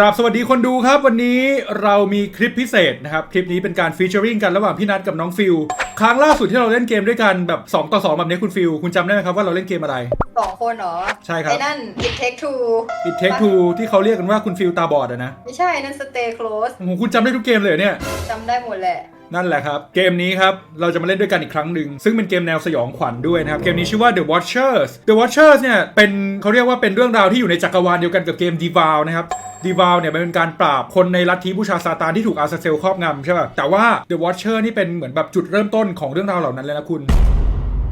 กราบสวัสดีคนดูครับ วันนี้เรามีคลิปพิเศษนะครับ คลิปนี้เป็นการฟีเจอริงกันระหว่างพี่นัทกับน้องฟิลครั้งล่าสุดที่เราเล่นเกมด้วยกันแบบ 2 ต่อ 2 แบบนี้คุณฟิลคุณจำได้ไหมครับว่าเราเล่นเกมอะไร สองคนเหรอใช่ครับ ไอ้นั่น It Take Two It Take Two ที่เขาเรียกกันว่าคุณฟิลตาบอดอะนะไม่ใช่นั่น Stay Close โอ้โหคุณจำได้ทุกเกมเลยเหรอเนี่ยจำได้หมดแหละ นั่นแหละครับ เกมนี้ครับ เราจะมาเล่นด้วยกันอีกครั้งหนึ่ง ซึ่งเป็นเกมแนวสยองขวัญด้วยนะครับ เกมนี้ชื่อว่า The Watchers The Watchers เนี่ย เป็นเขาเรียกว่าเป็นเรื่องราวที่อยู่ในจักรวาลเดียวกันกับเกม Devour นะครับ Devour เนี่ยมันเป็นการปราบคนในลัทธิบูชาซาตานที่ถูกอาซาเซลครอบงำใช่ป่ะแต่ว่า The Watcher นี่เป็นเหมือนแบบจุดเริ่มต้นของเรื่องราวเหล่านั้นเลยนะคุณ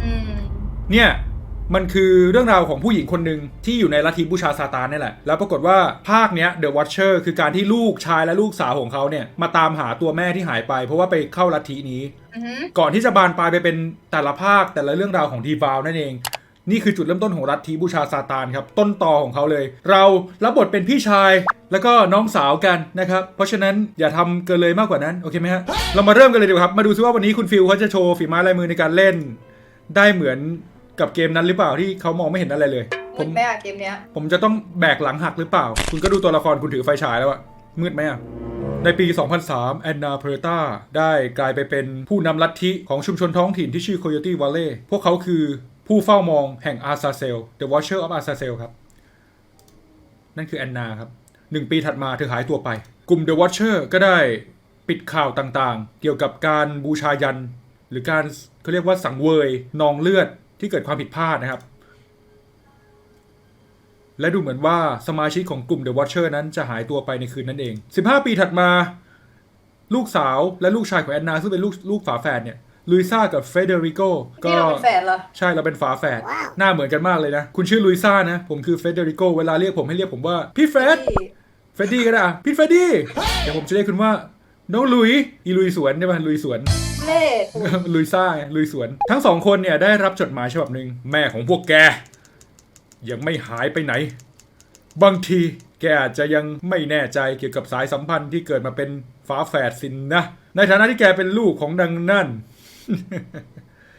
อืมเนี่ย มันคือเรื่องราวของผู้หญิงคนหนึ่งที่อยู่ในลัทธิบูชาซาตานนี่แหละ แล้วปรากฏว่าภาคเนี้ย The Watcher คือการที่ลูกชายและลูกสาวของเขาเนี่ยมาตามหาตัวแม่ที่หายไป เพราะว่าไปเข้าลัทธินี้อือหือก่อนที่จะบานปลายไปเป็นแต่ละภาคแต่ละเรื่องราวของดีวาวนั่นเองนี่คือจุดเริ่มต้นของลัทธิบูชาซาตานครับ ต้นตอของเขาเลย เรารับบทเป็นพี่ชายแล้วก็น้องสาวกันนะครับ เพราะฉะนั้นอย่าทำเกินเลยมากกว่านั้น โอเคไหมฮะ เรามาเริ่มกันเลยดีกว่าครับ มาดูซิว่าวันนี้คุณฟิลเขาจะโชว์ฝีไม้ลายมือในการเล่น ได้เหมือน กับเกมนั้นหรือเปล่าที่เขามองไม่เห็นอะไรเลย ผมืมดไหมอะเกมเนี้ยผมจะต้องแบกหลังหักหรือเปล่า คุณก็ดูตัวละครคุณถือไฟฉายแล้วอะมืดไหมอะในปี 2003 แอนนาเพอร์ตาได้กลายไปเป็นผู้นำลัทธิของชุมชนท้องถิ่นที่ชื่อ Coyote Valley พวกเขาคือผู้เฝ้ามองแห่งอาซาเซล The Watcher of Azazel ครับ นั่นคือแอนนาครับหนึ่งปีถัดมาเธอหายตัวไป กลุ่ม The Watcher ก็ได้ปิดข่าวต่างๆ เกี่ยวกับการบูชายัน หรือการเขาเรียกว่าสังเวยนองเลือด ที่เกิดความผิดพลาดนะครับ และดูเหมือนว่าสมาชิกของกลุ่ม The Watcher นั้นจะหายตัวไปในคืนนั้นเอง 15 ปีถัดมา ลูกสาวและลูกชายของแอนนา ซึ่งเป็นลูกลูกฝาแฝดเนี่ยลุยซ่ากับเฟเดริโกก็นี่เราเป็นแฝดเหรอ ใช่เราเป็นฝาแฝดหน้าเหมือนกันมากเลยนะ คุณชื่อลุยซ่านะ ผมคือเฟเดริโกเวลาเรียกผมให้เรียกผมว่า พี่เฟรดที่เฟรดดี้ก็ได้อะพี่เฟรดดี้เดี๋ยวผมจะเรียกคุณว่าน้องลุยอีลุยสวนใช่ไหมลุยสวน เล่ลุยซ่าลุยสวน ทั้งสองคนเนี่ยได้รับจดหมายฉบับหนึ่งแม่ของพวกแก ยังไม่หายไปไหน บางทีแกอาจจะยังไม่แน่ใจเกี่ยวกับสายสัมพันธ์ที่เกิดมาเป็นฝาแฝดสินนะ ในฐานะที่แกเป็นลูกของดังนั่น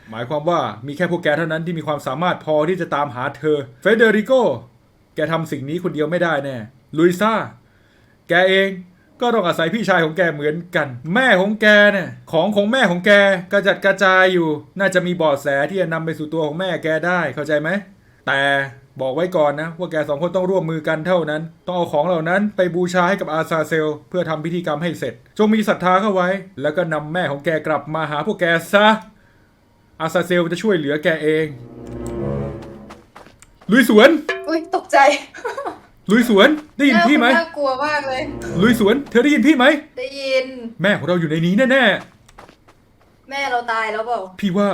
หมายความว่ามีแค่พวกแกเท่านั้นที่มีความสามารถพอที่จะตามหาเธอ เฟเดริโก แกทำสิ่งนี้คนเดียวไม่ได้แน่ ลุยซ่า แกเอง ก็ต้องอาศัยพี่ชายของแกเหมือนกัน แม่ของแกเนี่ยของของแม่ของแกกระจัดกระจายอยู่ น่าจะมีบาะแสที่จะนำไปสู่ตัวของแม่แกได้เข้าใจไหมแต่บอกไว้ก่อนนะว่าแกสองคนต้องร่วมมือกันเท่านั้น ต้องเอาของเหล่านั้นไปบูชาให้กับอาซาเซล เพื่อทำพิธีกรรมให้เสร็จ จงมีศรัทธาเข้าไว้ แล้วก็นำแม่ของแกกลับมาหาพวกแกซะ อาซาเซลจะช่วยเหลือแกเอง ลุยสวน อุ้ยตกใจ ลุยสวนได้ยินพี่ไหมน่ากลัวมากเลย ลุยสวน เธอได้ยินพี่ไหมได้ยิน แม่ของเราอยู่ในนี้แน่แม่เราตายแล้วเปล่าๆพี่ว่า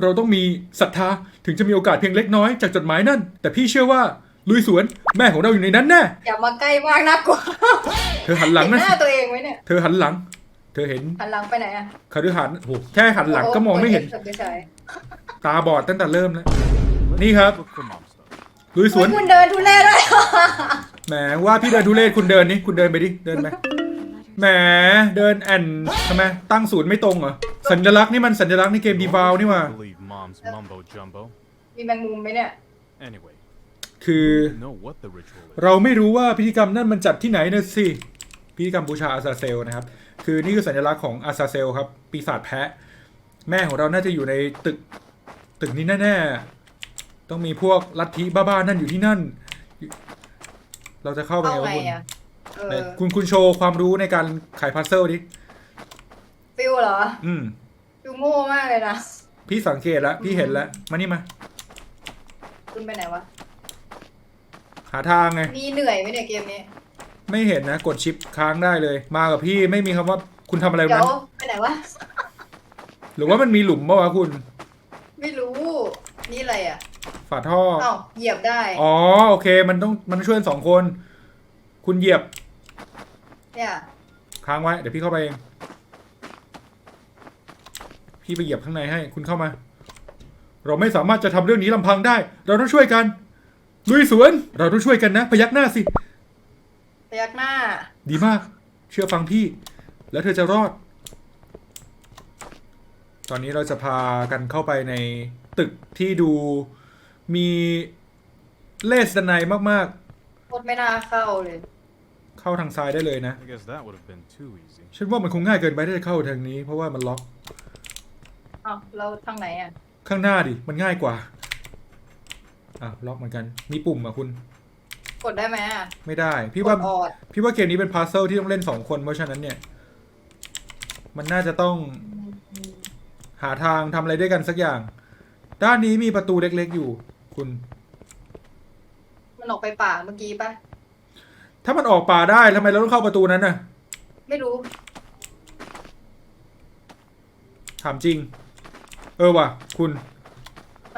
เราต้องมีศรัทธาถึงจะมีโอกาสเพียงเล็กน้อยจากจดหมายนั่น แต่พี่เชื่อว่าลุยสวนแม่ของเราอยู่ในนั้นแน่อย่ามาใกล้มากน่ากลัวเธอหันหลังเห็นนะหน้าตัวเองไหมเนี่ยเธอหันหลัง เธอเห็นหันหลังไปไหนอะคฤหาสน์โอ้โหแค่หันหลังก็มองไม่เห็น โโปิดฉายตาบอดตั้งแต่เริ่มแล้วนี่ครับ Look for mom stuff. ลุยสวนเฮ้ยคุณเดินทุเรศด้วยแหมว่าพี่เดินทุเรศคุณเดินนี่คุณเดินไปดิเดินไปแหมเดินแอนทำไมตั้งศูนย์ไม่ตรงเหรอสัญลักษณ์นี่มันสัญลักษณ์ในเกมดีวาวนี่หว่า Believe mom's mumbo jumbo. มีแมงมุมไหมเนี่ย Anyway, คือ you know what the ritual is. เราไม่รู้ว่าพิธีกรรมนั่นมันจัดที่ไหนนะสิพิธีกรรมบูชาอาซาเซลนะครับ คือนี่คือสัญลักษณ์ของอาซาเซลครับ ปีศาจแพะ แม่ของเราน่าจะอยู่ในตึก ตึกนี้แน่ๆ ต้องมีพวกลัทธิบ้าๆนั่นอยู่ที่นั่น เราจะเข้าไปเอาไงวะไงคุณอะเอไหนอคุณคุณโชว์ความรู้ในการไขพัซเซิลดิ ฟิวเหรออืม ฟิวโง่มากเลยนะ พี่สังเกตแล้ว พี่เห็นแล้ว มานี่มา คุณไปไหนวะ หาทางไง มีเหนื่อยไหมเนี่ยเกมนี้ ไม่เห็นนะ กดชิปค้างได้เลย มากับพี่ไม่มีคำว่าคุณทำอะไรเดี๋ยนั้วนไปไหนวะ หรือว่ามันมีหลุมปะวะคุณ ไม่รู้ นี่อะไรอะ ฝาท่อเอ้าเหยียบได้ อ๋อโอเค มันต้องมันต้องช่วยกันสองคน คุณเหยียบเนี่ยค้างไว้ เดี๋ยวพี่เข้าไปเอง พี่ไปเหยียบข้างในให้ คุณเข้ามา เราไม่สามารถจะทำเรื่องนี้ลำพังได้ เราต้องช่วยกัน ลุยสวน เราต้องช่วยกันนะ พยักหน้าสิ พยักหน้า ดีมาก เชื่อฟังพี่ แล้วเธอจะรอด ตอนนี้เราจะพากันเข้าไปในตึกที่ดู มีเลสไนมากโคตรไม่น่าเข้าเลย ๆ เข้าทางซ้ายได้เลยนะ I guess that would have been too easy. ฉันว่ามันคงง่ายเกินไปที่จะเข้าทางนี้ เพราะว่ามันล็อกอ้าวเราทางไหนอะ ข้างหน้าดิ มันง่ายกว่าอะล็อกเหมือนกัน มีปุ่มอะคุณกดได้ไหมอะไม่ได้ พี่ว่า กดออดพี่ว่าเกมนี้เป็นพา z เซิลที่ต้องเล่นสองคน เพราะฉะนั้นเนี่ย มันน่าจะต้องหาทางทำอะไรด้วยกันสักอย่าง ด้านนี้มีประตูเล็กๆอยู่ คุณ มันออกไปป่าเมื่อกี้ปะถ้ามันออกป่าได้ทำไมเราต้องเข้าประตูนั้นน่ะไม่รู้ ถามจริง เออว่ะ คุณ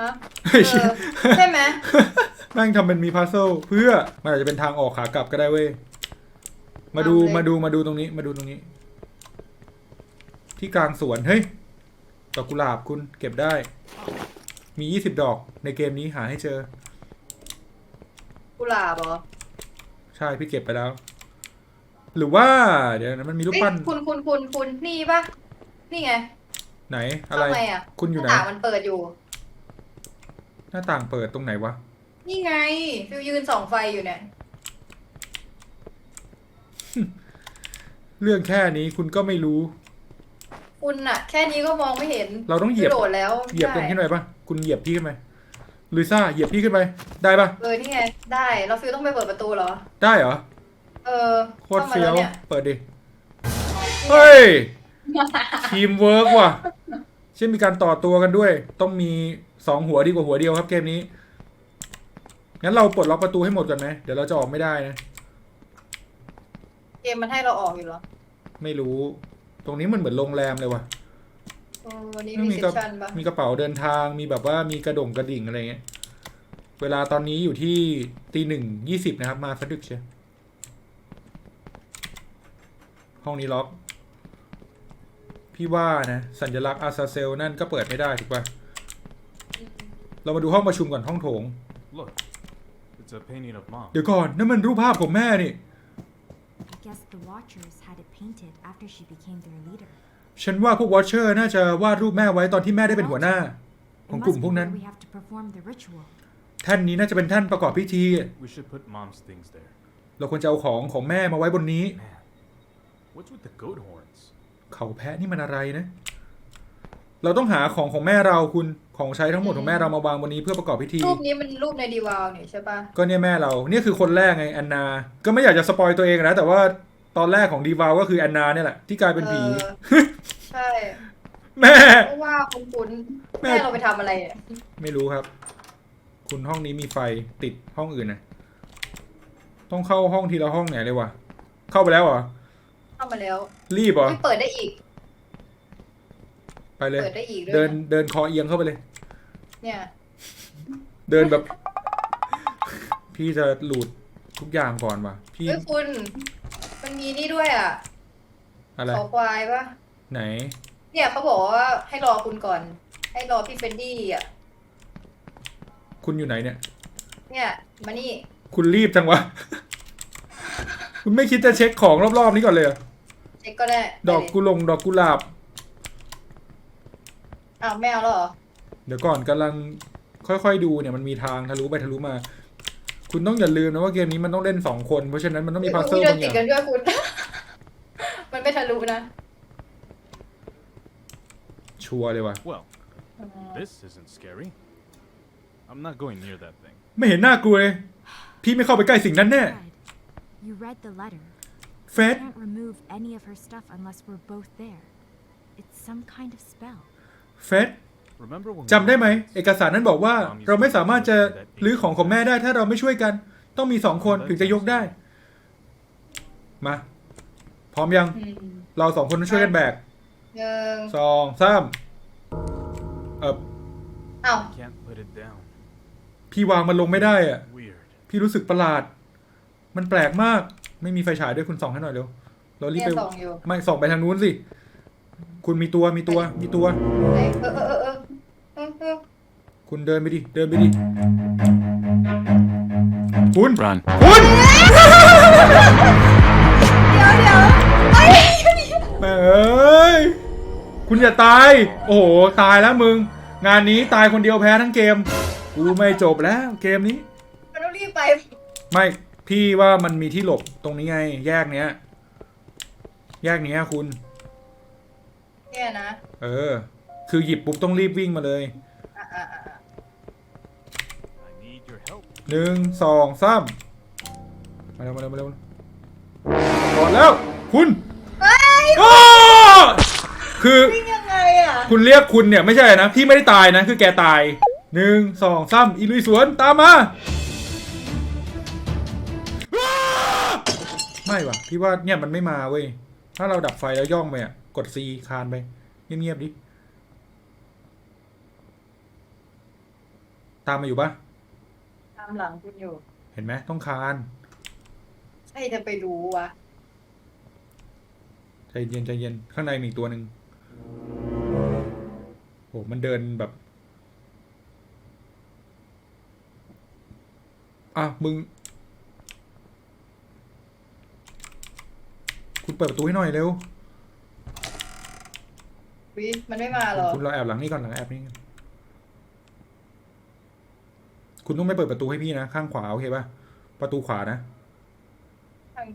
ฮะเฮ้ยเออใช่ไหมแม่งทำเป็นมีพา z เซิลเพื่อมันอาจจะเป็นทางออกขากลับก็ได้เว้ย มาดูทำเลยมาดูมาดูตรงนี้ มาดูตรงนี้ ที่กลางสวน เฮ้ยดอกกุหลาบคุณเก็บได้ มียี่สิบดอกในเกมนี้หาให้เจอ กุหลาบเหรอใช่พี่เก็บไปแล้ว หรือว่า เดี๋ยวนะมันมีรูปเอ้ยปั้นคุณคุณคุณคุณนี่ปะนี่ไงไหนอะไรเข้าไงอะคุณอยู่ไหนน้าต่างมันเปิดอยู่ หน้าต่างเปิดตรงไหนวะ นี่ไง ฟิวยืนส่องไฟอยู่เนี่ย เรื่องแค่นี้คุณก็ไม่รู้ คุณอะแค่นี้ก็มองไม่เห็นเราต้องเหยียบกระโดดแล้วเหยียบตรงได้ที่หน่อยปะ คุณเหยียบพี่ขึ้นไปลุยซ่าเหยียบพี่ขึ้นไป ได้ปะเออนี่ไง ได้เราฟิวต้องไปเปิดประตูเหรอ ได้เหรอ เออโคตรข้ามาเฟี้ยวแล้นี่เปิดดิ เฮ้ย ทีมเวิร์กว่ะ เช่นมีการต่อตัวกันด้วย ต้องมีสองหัวดีกว่าหัวเดียวครับเกมนี้ งั้นเราปลดล็อกประตูให้หมดก่อนไหมเดี๋ยวเราจะออกไม่ได้นะ เกมมันให้เราออกอยู่เหรอ ไม่รู้ ตรงนี้มันเหมือนโรงแรมเลยว่ะเออวันนี้ไม่มีมีเซกสระชั่นปะมีกระเป๋าเดินทางมีแบบว่ามีกระดงกระดิ่งอะไรเงี้ย เวลาตอนนี้อยู่ที่ตีหนึ่งยี่สิบนะครับ มาสะดึกเชียวห้องนี้ล็อก พี่ว่านะ สัญลักษณ์อาซาเซลนั่นก็เปิดไม่ได้ถูกป่ะเรามาดูห้องประชุมก่อนห้องโถง Look, it's a painting of mom. เดี๋ยวก่อนนั่นมันรูปภาพของแม่นี่ I guess the Watchers had it painted after she became their leader. ฉันว่าพวกวอชเชอร์น่าจะวาดรูปแม่ไว้ตอนที่แม่ได้เป็นหัวหน้า It ของ must กลุ่ม be พวกนั้น where we have to perform the ritual. แท่นนี้น่าจะเป็นแท่นประกอบพิธี We should put mom's things there. เราควรจะเอาของของแม่มาไว้บนนี้ Man, what's with the goat horns? เขาแพะนี่มันอะไรนะ เราต้องหาของของแม่เราคุณของใช้ทั้งหมดของแม่เรามาวางบนนี้เพื่อประกอบพิธี รูปนี้มันรูปในดีวาวนี่ใช่ปะก็เนี่ยแม่เราเนี่ยคือคนแรกไงแอนนา ก็ไม่อยากจะสปอยตัวเองนะแต่ว่า ตอนแรกของดีวาก็คือแอนนาเนี่ยแหละที่กลายเป็นผีออใช่แม่ เพราะว่าคุณคุณแม่ แม่เราไปทำอะไรอะไม่รู้ครับ คุณห้องนี้มีไฟติดห้องอื่นนะต้องเข้าห้องทีละห้องไหนเลยวะเข้าไปแล้วเหรอเข้ามาแล้วรีบเหรอไม่เปิดได้อีก ไปเลย เปิดได้อีกด้วยเดินนะเดินคอเอียงเข้าไปเลย เนี่ย เดินแบบ พี่จะหลุดทุกอย่างก่อนว่ะพี่เฮ้ยคุณ มันมีนี่ด้วยอะอะไรขอควายปะไหน เนี่ยเขาบอกว่าให้รอคุณก่อน ให้รอพี่เฟนดี้อะ คุณอยู่ไหนเนี่ย เนี่ย มานี่ คุณรีบจังวะ คุณไม่คิดจะเช็คของรอบๆนี้ก่อนเลยเหรอเช็คก็ได้ดอกไปกุเลยหลงดอกกุหลาบ อ้าวไม่เอาแล้วเหรอ เดี๋ยวก่อนกำลังค่อยๆดูเนี่ยมันมีทางทะลุไปทะลุมา คุณต้องอย่าลืมนะว่าเกมนี้มันต้องเล่นสองคน เพราะฉะนั้นมันต้องมีพัซเซิลเดิบานงอติดย่างกันด้วยคุณ มันไม่ทะลุนะชัวร์เลยว่ะ Well, this isn't scary. I'm not going near that thing. ไม่เห็นน่ากลัวเลย พี่ไม่เข้าไปใกล้สิ่งนั้นแน่ Fred, you read the letter. เฟส Can't remove any of her stuff unless we're both there. It's some kind of spell. เฟส Remember when จำได้ไหม we เอกสารนั้นบอกว่าเราไม่สามารถจะรื้อของของแม่ได้ถ้าเราไม่ช่วยกัน ต้องมีสองคนถึงจะยกได้ มา พร้อมยังอืมเราสองคนต้องช่วยกันแบกหนึ่งสองสามเอออ้าว can't put it down? พี่วางมันลงไม่ได้อะ Weird. พี่รู้สึกประหลาด มันแปลกมาก ไม่มีไฟฉายด้วยคุณส่องให้หน่อยเร็ว เรารีบเนี่ยไป ส่องอยู่ไม่ส่องไปทางนู้นสิ คุณมีตัวมีตัวมีตัว ไหนเออเออเออเออเออเออ คุณเดินไปดิ เดินไปดิ คุณ Run. คุณเดี๋ยวเดี๋ยวเอ้ยแม่เอ้ย คุณอย่าตาย โอ้โห ตายแล้วมึง งานนี้ตายคนเดียวแพ้ทั้งเกม กูไม่จบแล้วเกมนี้มันต้องรีบไปไม่พพี่ว่ามันมีที่หลบตรงนี้ไง แยกเนี้ย แยกเนี้ยคุณ เนี่ยนะ เออ คือหยิบปุ๊บต้องรีบวิ่งมาเลย อะอะอะอะ I need your help. หนึ่งสองสามมาเร็วมาเร็วมาเร็วก่อนแล้ว คุณเฮ้ยอ้าคือวิ่งยังไงอะคุณเรียกคุณเนี่ยไม่ใช่นะพี่ไม่ได้ตายนะคือแกตายหนึ่งสองสามอีลุยสวนตามมาอ้าไม่ว่ะพี่ว่าเนี่ยมันไม่มาเว้ยถ้าเราดับไฟแล้วย่องไปอะกด C คานไปเงียบๆดิตามมาอยู่ปะ ตามหลังคุณอยู่เห็นไหมต้องคานใครจะไปรู้วะใจเย็นใจเย็นข้างในมีอีกตัวหนึ่งโหมันเดินแบบอะมึง คุณเปิดประตูให้หน่อยเร็ววิมันไม่มาหรอ คุณเราแอบหลังนี่ก่อนหลังแอบนี่ก่อน คุณต้องไม่เปิดประตูให้พี่นะ ข้างขวาโอเคป่ะ ประตูขวานะ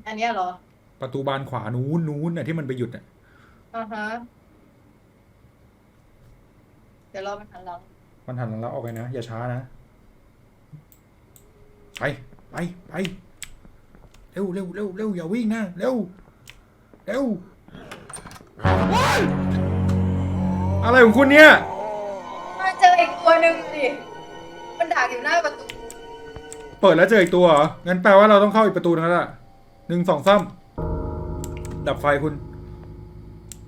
อันเนี้ยเหรอ ประตูบานขวานู้นนู้นน่ะที่มันไปหยุดน่ะอ่าฮะ เดี๋ยวรอมันหันหลังมันหันหลังแล้วออกไปนะ อย่าช้านะ ไป ไป ไป เร็วเร็วเร็วเร็วอย่าวิ่งนะ เร็ว เร็วอะไรของคุณเนี่ย มาเจออีกตัวหนึ่งดิ มันดักอยู่หน้าประตูเปิดแล้วเจออีกตัวเหรอ งั้นแปลว่าเราต้องเข้าอีกประตูนึงแล้วล่ะหนึ่งสองสามดับไฟคุณ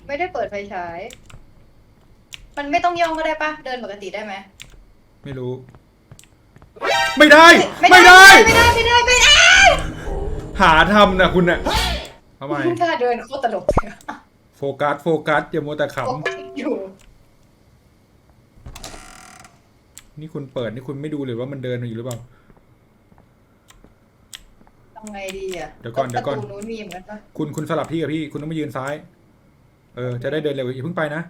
ไม่ได้เปิดไฟฉาย มันไม่ต้องย่องก็ได้ปะเดินปกติได้ไหมไม่รู้ ไม่ได้ ไม่ได้ ไม่ได้ไม่ได้ไม่ได้ไม่ได้หาทำนะคุณน่ะทำไมถ้าเดินโคตรตลกเลยอะโฟกัส โฟกัสอย่ามัวแต่ขโฟกัสอยู่ำ นี่คุณเปิดนี่คุณไม่ดูเลยว่ามันเดินอยู่หรือเปล่า ทำไงดีอะเดี๋ยวก่อนเดี๋ยวก่อน ประตูนู้นมีเหมือนกันปะคุณคุณสลับที่กับพี่ คุณต้องมายืนซ้าย เออ จะได้เดินเร็วอย่าเพิ่งไปนะ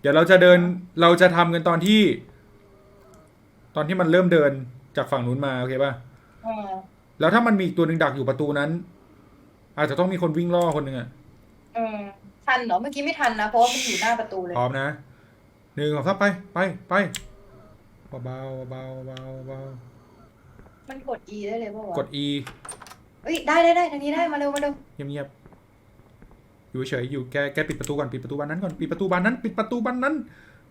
เดี๋ยวเราจะเดินเราจะทำกันตอนที่ ตอนที่มันเริ่มเดินจากฝั่งนู้นมาโอเคป่ะอ่าแล้วถ้ามันมีอีกตัวหนึ่งดักอยู่ประตูนั้น อาจจะต้องมีคนวิ่งล่อคนหนึ่งอะอืมทันเหรอเมื่อกี้ไม่ทันนะเพราะว่ามันอยู่หน้าประตูเลยพร้อมนะหนึ่งสองสามไปไปไป เบาๆเบาๆเบาๆเบามันกด E ได้เลยปะวะๆกด E เอ้ยได้ได้ได้ทางนี้ได้มาเร็วมาเร็วเงียบๆอยู่เฉยๆอยู่แกแกปิดประตูก่อนปิดประตูบานนั้นก่อนปิดประตูบานนั้น ปิดประตูบานนั้น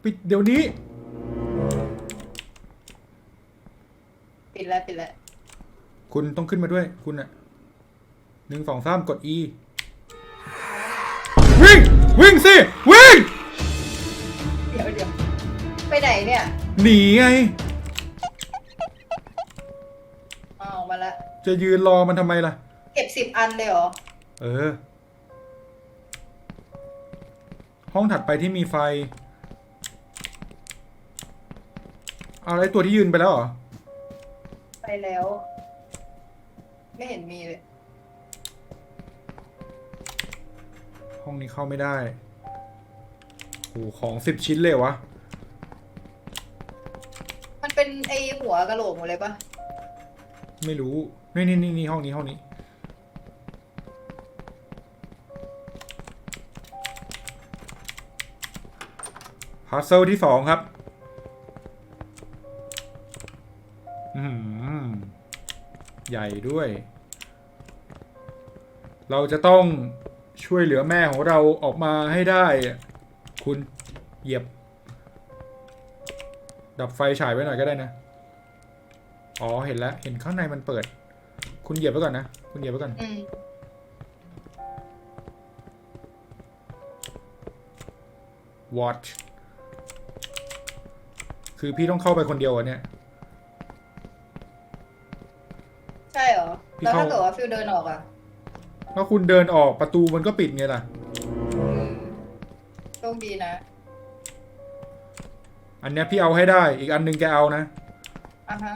ปิดเดี๋ยวนี้ ปิดแล้วปิดแล้วคุณต้องขึ้นมาด้วย คุณอะหนึ่งสองสามกด E วิ่ง วิ่งสิ วิ่ง เดี๋ยวเดี๋ยวไปไหนเนี่ย หนีไงอ้าวมาละจะยืนรอมันทำไมล่ะ เก็บสิบอันเลยเหรอ เออ ห้องถัดไปที่มีไฟ เอาไอ้ตัวที่ยืนไปแล้วเหรอ ไปแล้ว ไม่เห็นมีเลย ห้องนี้เข้าไม่ได้โหของสิบชิ้นเลยวะมันเป็น ไอหัวกะโหลกหมดเลยปะไม่รู้ นี่นี่นี่นี่ห้องนี้ห้องนี้ พัซเซิลที่สองครับ อืมใหญ่ด้วย เราจะต้องช่วยเหลือแม่ของเราออกมาให้ได้ คุณเหยียบ ดับไฟฉายไว้หน่อยก็ได้นะ อ๋อเห็นแล้ว เห็นข้างในมันเปิด คุณเหยียบไว้ก่อนนะ คุณเหยียบไว้ก่อน อืม watch คือพี่ต้องเข้าไปคนเดียวอะเนี่ย ใช่เหรอ พี่แล้วถ้าเข้าเกิดว่าฟิลเดินออกอะถ้าคุณเดินออกประตูมันก็ปิดไงล่ะ อืมโชคดีนะ อันเนี้ยพี่เอาให้ได้ อีกอันหนึงแกเอานะ อะฮะ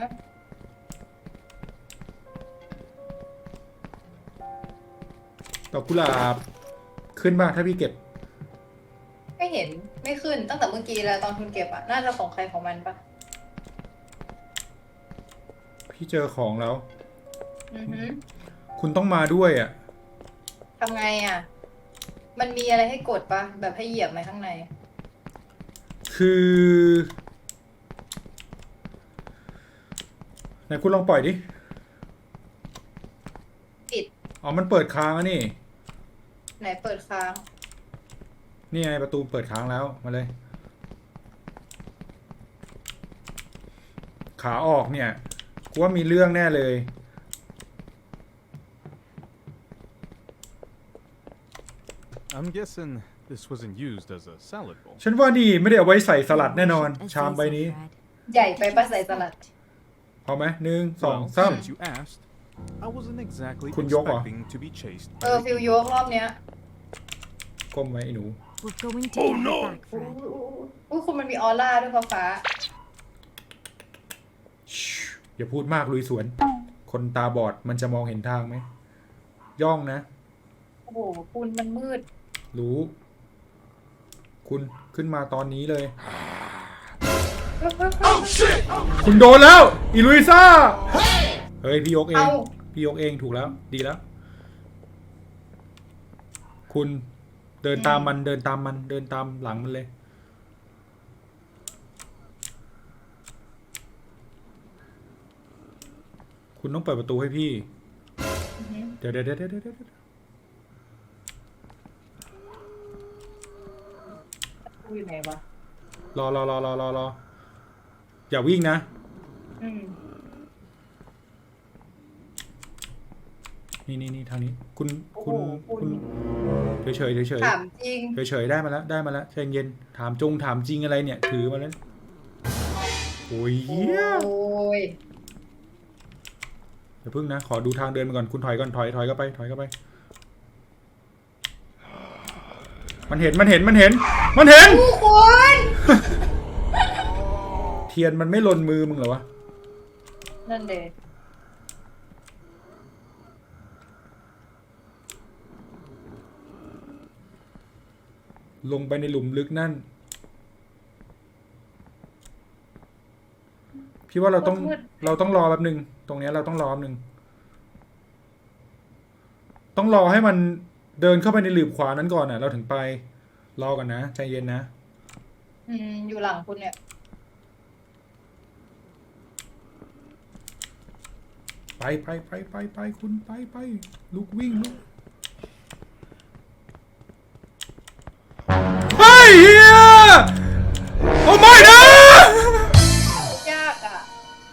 ดอกกุหลาบขึ้นมาถ้าพี่เก็บ ไม่เห็นไม่ขึ้นตั้งแต่เมื่อกี้แล้วตอนคุณเก็บอะน่าจะของใครของมันปะพี่เจอของแล้ว อือฮึคุณต้องมาด้วยอะ ทำไงอะมันมีอะไรให้กดปะแบบให้เหยียบไหมข้างใน คือ ไหนคุณลองปล่อยดิ ปิด อ๋อ มันเปิดค้างอะนี่ ไหนเปิดค้าง นี่ไงประตูเปิดค้างแล้ว มาเลย ขาออกเนี่ยกูว่ามีเรื่องแน่เลย I'm guessing this wasn't used as a salad bowl. ฉันว่านี่ไม่ได้เอาไว้ใส่สลัดแน่นอน As ชาม they ใบ say, นี้ Fred. ใหญ่ไปปะใส่สลัดพอไหมหนึ่งสอง Well, สาม since you asked, I wasn't exactly Kun yok ah. expecting to be chased เออ by ฟิล the โยกรอบเนี้ยก้มไว้ไอ้หนู We're going to get her back, อุ้ย Fred. อุ้ยคุณมันมีออร่าด้วยฟ้าฟ้าอย่าพูดมากลุยสวน คนตาบอดมันจะมองเห็นทางไหม ย่องนะ โอ้โหคุณมันมืด รู้ คุณขึ้นมาตอนนี้เลย คุณโดนแล้วอีลุยซ่า เฮ้ย พี่ยกเองเอาพี่ยกเองถูกแล้ว ดีแล้ว คุณเดินตามมันเดินตามมันเดินตามหลังมันเลย คุณต้องเปิดประตูให้พี่อือหือเดี๋ยวเดี๋ยวเดี๋ยวเดี๋ยวเดี๋ยว กูอยู่ไหนวะ รอรอรอรอรอรออย่าวิ่งนะ อืมนี่นี่นี่ทางนี้ คุณโอ้คุโหณคุคุณณเฉยเฉยเฉยเฉยถามจริง เฉยเฉยได้มาแล้วได้มาแล้วใจเย็นถามจงถามจริงอะไรเนี่ย ถือมาแล้วโอ้ยโอ้เหี้ยยเดี๋ยวพึ่งนะ ขอดูทางเดินมาก่อนคุณถอยก่อนถอยถอยเข้าไป ถอยเข้าไป มันเห็นมันเห็นมันเห็น มันเห็นผู้คุณเทียนมันไม่หล่นมือมึงเหรอวะ นั่นเดลงไปในหลุมลึกนั่น พี่ว่าเราต้องเราต้องรอแป๊บหนึ่งตรงเนี้ยเราต้องรอแป๊บหนึ่งต้องรอให้มันเดินเข้าไปในหลืบขวานั้นก่อนอะ เราถึงไป รอกันนะ ใจเย็นนะ อืมอยู่หลังคุณเนี่ย ไปไปไปไปไปคุณไปไปลุกวิ่งลุกเฮ้ยเฮียโอ้ไม่นะ ยากอะ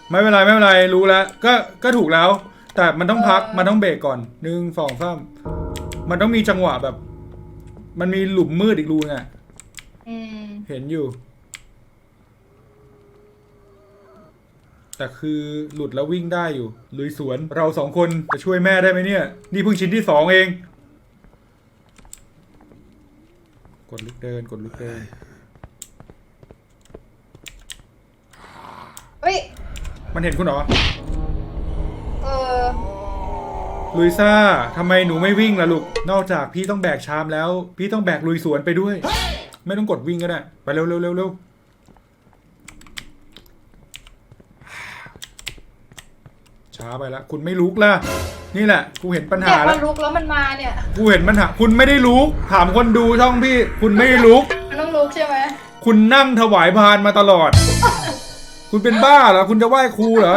ไม่เป็นไรไม่เป็นไรรู้แล้ว ก็ก็ถูกแล้ว แต่มันต้องพักเออมันต้องเบรกก่อนหนึ่งสองสามมันต้องมีจังหวะแบบ มันมีหลุมมืดอีกรูนึงอะอืมเห็นอยู่ แต่คือหลุดแล้ววิ่งได้อยู่ ลุยสวนเราสองคนจะช่วยแม่ได้ไหมเนี่ย นี่เพิ่งชิ้นที่สองเอง กดลุกเดิน กดลุกเดิน เฮ้ยมันเห็นคุณเหรอเออ ลุยซ่าทำไมหนูไม่วิ่งล่ะลูก นอกจากพี่ต้องแบกชามแล้ว พี่ต้องแบกลุยสวนไปด้วย ไม่ต้องกดวิ่งก็ได้ ไปเร็วเร็วเร็วเร็วช้าไปแล้วคุณไม่ลุกล่ะ นี่แหละ กูเห็นปัญเนี่หายพแล้อวลุกแล้วมันมาเนี่ย กูเห็นปัญหา คุณไม่ได้ลุก ถามคนดูช่องพี่ คุณไม่ได้ลุก มันต้องลุกใช่ไหมคุณนั่งถวายพานมาตลอด คุณเป็นบ้าเหรอ คุณจะไหว้ครูเหรอ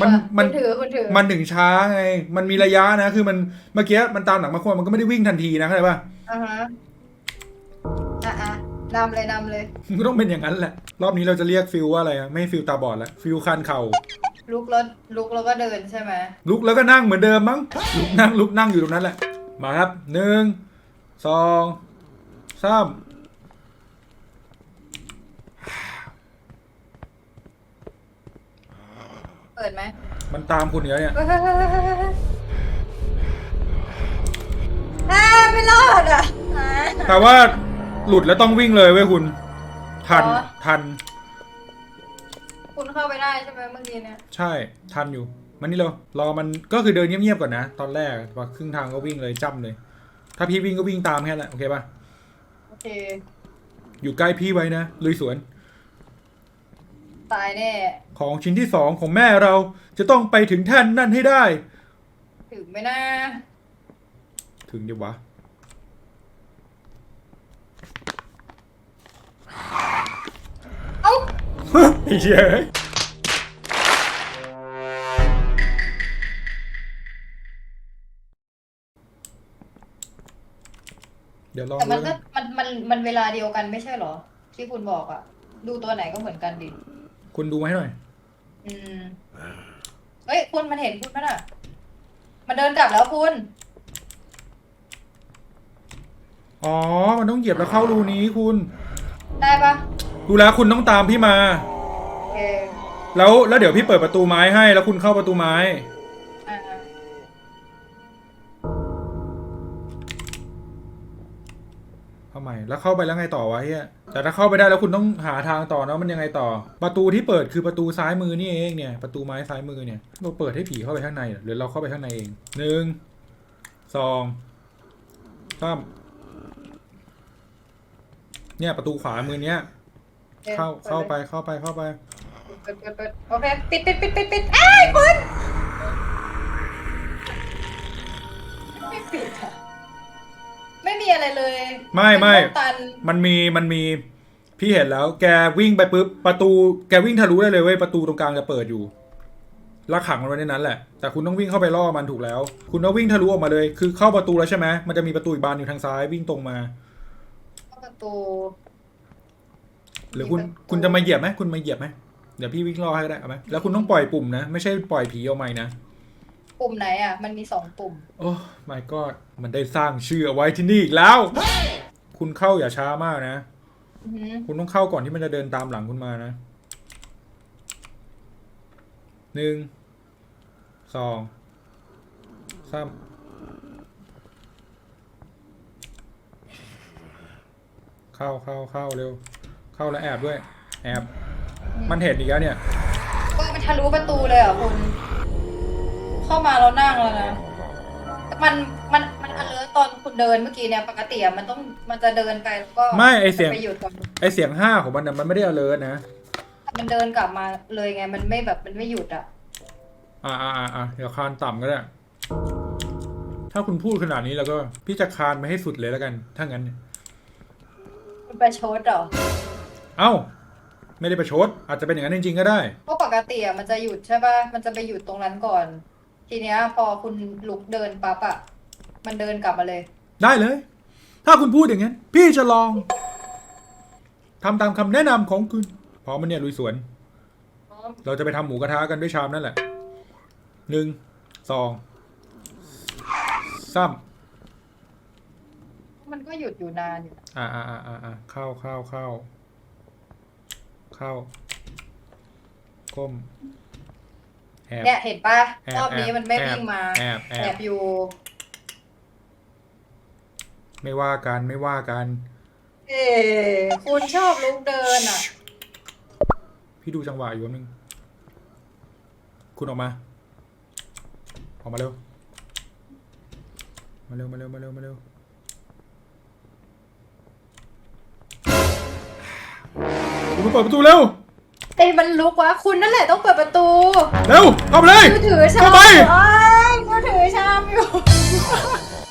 มันมันคุณถือคุณถือมันถึงช้าไง มันมีระยะนะ คือมันเมื่อกี้มันตามหลังมาคนมันก็ไม่ได้วิ่งทันทีนะเข้าใจป่ะอ่าฮะอะอะนำเลยนำเลยมันก็ต้องเป็นอย่างนั้นแหละ รอบนี้เราจะเรียกฟิลว่าอะไรอะไม่ให้ฟิลตาบอดแล้วฟิลคันเข่าลุกแล้วลุกแล้วก็เดินใช่ไหมลุกแล้วก็นั่งเหมือนเดิมมั้งลุกนั่งลุกนั่งอยู่ตรงนั้นแหละ มาครับหนึ่งสองสาม เปิดไหมมันตามคุณอยู่แล้วเนี่ยเฮ้ยเฮ้ยเฮ้ยเฮ้ยเฮ้ยอ่าไม่รอดอะอ่าแต่ว่าหลุดแล้วต้องวิ่งเลยเว้ยคุณ ทันอ๋อทัน คุณเข้าไปได้ใช่ไหมเมื่อกี้เนี่ย ใช่ทันอยู่มันนี่เรารอมันก็คือเดินเงียบๆก่อนนะ ตอนแรกพอครึ่งทางก็วิ่งเลยจ้ำเลย ถ้าพี่วิ่งก็วิ่งตามแค่นั้นแหละโอเคป่ะโอเค อยู่ใกล้พี่ไว้นะลุยสวน ตายแน่ ของชิ้นที่สองของแม่เราจะต้องไปถึงแท่นนั่นให้ได้ถืองไหมนะถึงดิวะ เอ้า ไอ้เหี้ยเดี๋ยวลองแต่มันดูก็มันมันมันเวลาเดียวกันไม่ใช่เหรอ ที่คุณบอกอะดูตัวไหนก็เหมือนกันดิ คุณดูมาให้หน่อย อืมเฮ้ยคุณมันเห็นคุณปะน่ะ มันเดินกลับแล้วคุณ อ๋อ มันต้องเหยียบแล้วเข้ารูนี้คุณ ได้ปะดูแล้วคุณต้องตามพี่มา โอเค แล้วแล้วเดี๋ยวพี่เปิดประตูไม้ให้ แล้วคุณเข้าประตูไม้ ใหม่ แล้วเข้าไปแล้วไงต่อวะเฮียแต่ถ้าเข้าไปได้แล้วคุณต้องหาทางต่อเนาะมันยังไงต่อ ประตูที่เปิดคือประตูซ้ายมือนี่เองเนี่ยประตูไม้ซ้ายมือเนี่ยเราเปิดให้ผีเข้าไปข้างในหรือเราเข้าไปข้างในเองหนึ่งสองสามเนี่ยประตูขวามือเนี้ยเข้าเข้าไปเข้าไปเข้าไป เปิดเปิดเปิดโอเคปิดปิดปิดปิดปิดเอ้ยคุณ อะไรเลยไม่ไม่เป็นห้องตันมันมีมันมีพี่เห็นแล้ว แกวิ่งไปปุ๊บประตูแกวิ่งทะลุได้เลยเว้ยประตูตรงกลางจะเปิดอยู่แล้วขังมันไว้ในนั้นแหละ แต่คุณต้องวิ่งเข้าไปล่อมันถูกแล้ว คุณต้องวิ่งทะลุออกมาเลย คือเข้าประตูแล้วใช่ไหมมันจะมีประตูอีกบานอยู่ทางซ้ายวิ่งตรงมา เข้าประตู หรือคุณมีประตู คุณจะมาเหยียบไหมคุณมาเหยียบไหมเดี๋ยวพี่วิ่งล่อให้ก็ได้เอาไหมแล้วคุณต้องปล่อยปุ่มนะ ไม่ใช่ปล่อยผีออกมาอีกนะ ปุ่มไหนอะ มันมีสองปุ่ม โอ้ my god มันได้สร้างชื่อเอาไว้ที่นี่อีกแล้ว คุณเข้าอย่าช้ามากนะ อือหือคุณต้องเข้าก่อนที่มันจะเดินตามหลังคุณมานะ หนึ่ง สอง สาม เข้าเข้าเข้าเร็ว เข้าแล้วแอบด้วย แอบ มันเห็นอีกแล้วเนี่ย ก็มันทะลุประตูเลยเหรอะคุณ เข้ามาแล้วนั่งแล้วนะมันมันมันอเลิตอนคุณเดินเมื่อกี้เนี่ยปกติอะมันต้องมันจะเดินไปแล้วก็ไม่ไอ้เสียงไปหยุดก่อนไอเสียงห้าของมันนะมันไม่ได้ alert นะ มันเดินกลับมาเลยไง มันไม่แบบมันไม่หยุดอะอ่าอ่าอ่าอ่าเดี๋ยวคานต่ำก็ได้ ถ้าคุณพูดขนาดนี้แล้วก็ พี่จะคานไปให้สุดเลยแล้วกัน ถ้างั้นเนี่ยมันไปชดเหรอเอ้า ไม่ได้ประชด อาจจะเป็นอย่างนั้นจริงๆก็ได้ เพราะปกติอะมันจะหยุดใช่ป่ะมันจะไปหยุดตรงนั้นก่อน ทีเนี้ยพอคุณลุกเดินปั๊บอะมันเดินกลับมาเลย ได้เลย ถ้าคุณพูดอย่างนั้น พี่จะลองทำตามคำแนะนำของคุณพร้อมมันเนี่ยลุยสวนเราจะไปทำหมูกระทะกันด้วยชามนั่นแหละหนึ่งสองสามมันก็หยุดอยู่นานอยู่อ่าอ่าอ่าอ่าอ่าเข้าเข้าเข้าเข้าก้มแอบ เนี่ยเห็นป่ะแอบรอบนี้มันไม่แอบวิ่งมาแอบแอบ แอบอยู่ไม่ว่ากันไม่ว่ากัน เอ๊ะคุณชอบลุกเดินอะ พี่ดูจังหวะอยู่แป๊บนึง คุณออกมา ออกมาเร็ว มาเร็ว มาเร็ว มาเร็ว มาเร็ว คุณมาเปิดประตูเร็ว ไอ้มันลุกวะคุณนั่นแหละต้องเปิดประตูเร็วเข้าไปเลยมือถือชามเข้าไป โอ้ยมือถือชามอยู่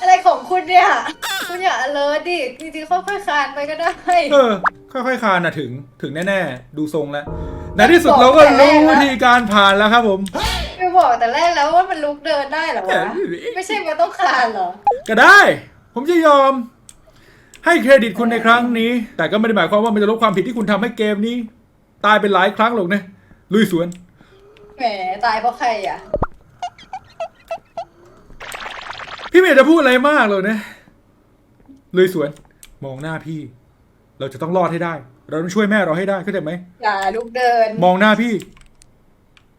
อะไรของคุณเนี่ยคุณอย่าเลิศดิจริงๆค่อยๆคลานไปก็ได้ เออ ค่อยๆคานนะถึงถึงแน่ๆ ดูทรงแล้ว ในที่สุดเราก็รู้วิธีการผ่านแล้วครับผม ไม่บอกแต่แรกแล้วว่ามันลุกเดินได้เหรอวะ ไม่ใช่ว่าต้องคลานเหรอ ก็ได้ ผมจะยอม ให้เครดิตคุณในครั้งนี้ แต่ก็ไม่ได้หมายความว่ามันจะลบความผิดที่คุณทำให้เกมนี้ ตายเป็นหลายครั้งหรอกนะลุยสวน แหมตายเพราะใครอะ พี่ไม่อยากจะพูดอะไรมากเลยนะลุยสวน มองหน้าพี่ เราจะต้องรอดให้ได้ เราต้องช่วยแม่เราให้ได้เข้าใจไหมอย่าลุกเดิน มองหน้าพี่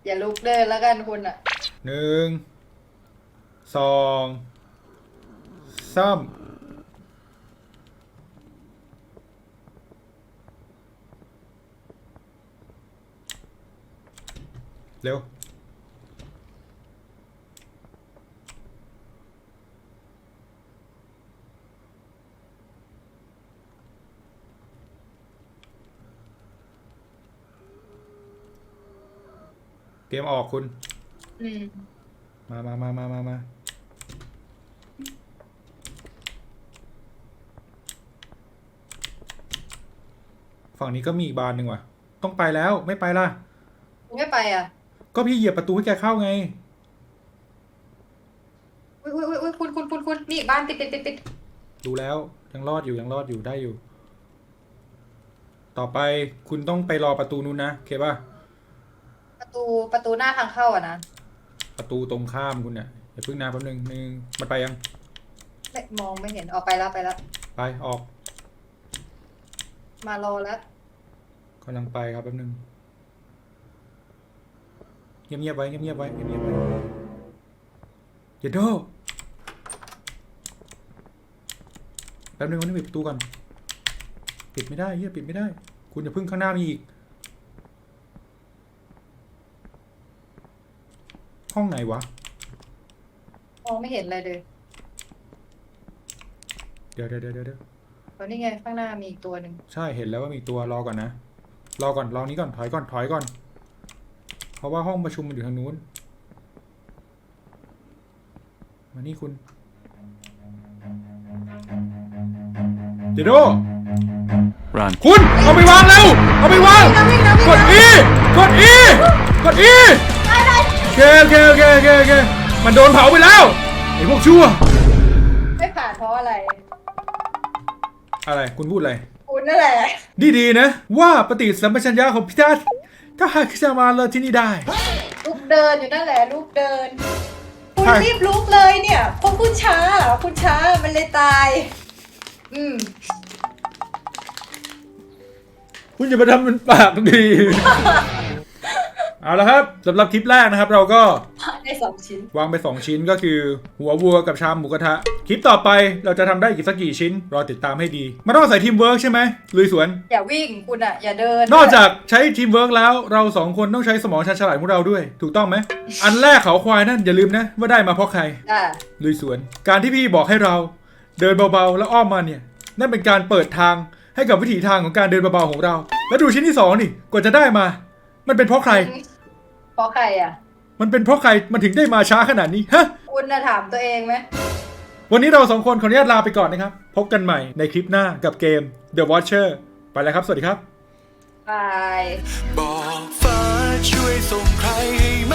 อย่าลุกเดินแล้วกันคุณอะหนึ่งสองสาม เร็ว เกมออกคุณมามามามามามาฝั่งนี้ก็มีอีกบานหนึ่งว่ะ ต้องไปแล้วไม่ไปล่ะไม่ไปอะ ก็พี่เหยียบประตูให้แกเข้าไง อุ้ยอุ้ยอุ้ยคุณคุณคุณคุณนี่บ้านติดติดติดติดดูแล้วยังรอดอยู่ยังรอดอยู่ได้อยู่ ต่อไปคุณต้องไปรอประตูนู้นนะโอเคป่ะประตูประตูหน้าทางเข้าอะนะประตูตรงข้ามคุณเนี่ยอย่าเพิ่งนาแป๊บนึงนึงมันไปยังไม่มองไม่เห็นออกไปแล้วไปแล้ว ไปออกมารอแล้วกำลังไปครับแป๊บนึง เงียบๆไว้เงียบๆไว้เงียบๆไว้อย่าโดแป๊บนึงวันนี้ปิดประตูก่อนปิดไม่ได้เฮียปิดไม่ได้ คุณอย่าเพิ่งข้างหน้ามีอีก ห้องไหนวะมองไม่เห็นอะไรเลย เดี๋ยวเดี๋ยวเดี๋ยวเดี๋ยวตอนนี้ไงข้างหน้ามีอีกตัวหนึ่งใช่เห็นแล้วว่ามีตัวรอก่อนนะ รอก่อนรอนี้ก่อนถอยก่อนถอยก่อน เพราะว่าห้องประชุมมันอยู่ทางนู้น มานี่คุณเดี๋ยวโด Run. คุณเอาไปวางเร็วเอาไปวางกด E กด E กด E โอเคโอเคโอเคโอเคโอเคมันโดนเผาไปแล้วไอ้พวกชั่ว ไม่ผ่านเพราะอะไรอะไรคุณพูดอะไร คุณนั่นแหละ ดี ๆ นะ ว่าปฏิสัมปชัญญะของพิทัศน์ ถ้าหากจะมาเลยที่นี่ได้ลูกเดินอยู่นั่นแหละลูกเดิน คุณใช่ รีบลุกเลยเนี่ยเพราะคุณช้าคุณช้ามันเลยตาย อืมคุณจะมาทำเป็นปากดี เอาละครับสำหรับคลิปแรกนะครับ เราก็ได้สองชิ้น วางไป2ชิ้นก็คือหัววัวกับชามหมูกระทะ คลิปต่อไปเราจะทำได้อีกสักกี่ชิ้น รอติดตามให้ดีมันต้องอาศัยทีมเวิร์กใช่ไหมลุยสวน อย่าวิ่งคุณอะอย่าเดินนอกจากใช้ทีมเวิร์กแล้วเราสองคนต้องใช้สมองชาญฉลาดของเราด้วย ถูกต้องไหม อันแรกเขาควายนั่นอย่าลืมนะ ว่าได้มาเพราะใคร อะลุยสวน การที่พี่บอกให้เราเดินเบาๆ แล้วอ้อมมาเนี่ย นั่นเป็นการเปิดทางให้กับวิถีทางของการเดินเบาๆของเรา แล้วดูชิ้นที่สองนี่กว่าจะได้มา มันเป็นเพราะใคร เพราะใครอะ มันเป็นเพราะใครมันถึงได้มาช้าขนาดนี้ฮะ คุณน่ะถามตัวเองไหม วันนี้เราสองคนขออนุญาตลาไปก่อนนะครับ พบกันใหม่ในคลิปหน้ากับเกม The Watcher ไปแล้วครับ สวัสดีครับ บาย บอกฟ้าช่วยส่งใครให้มา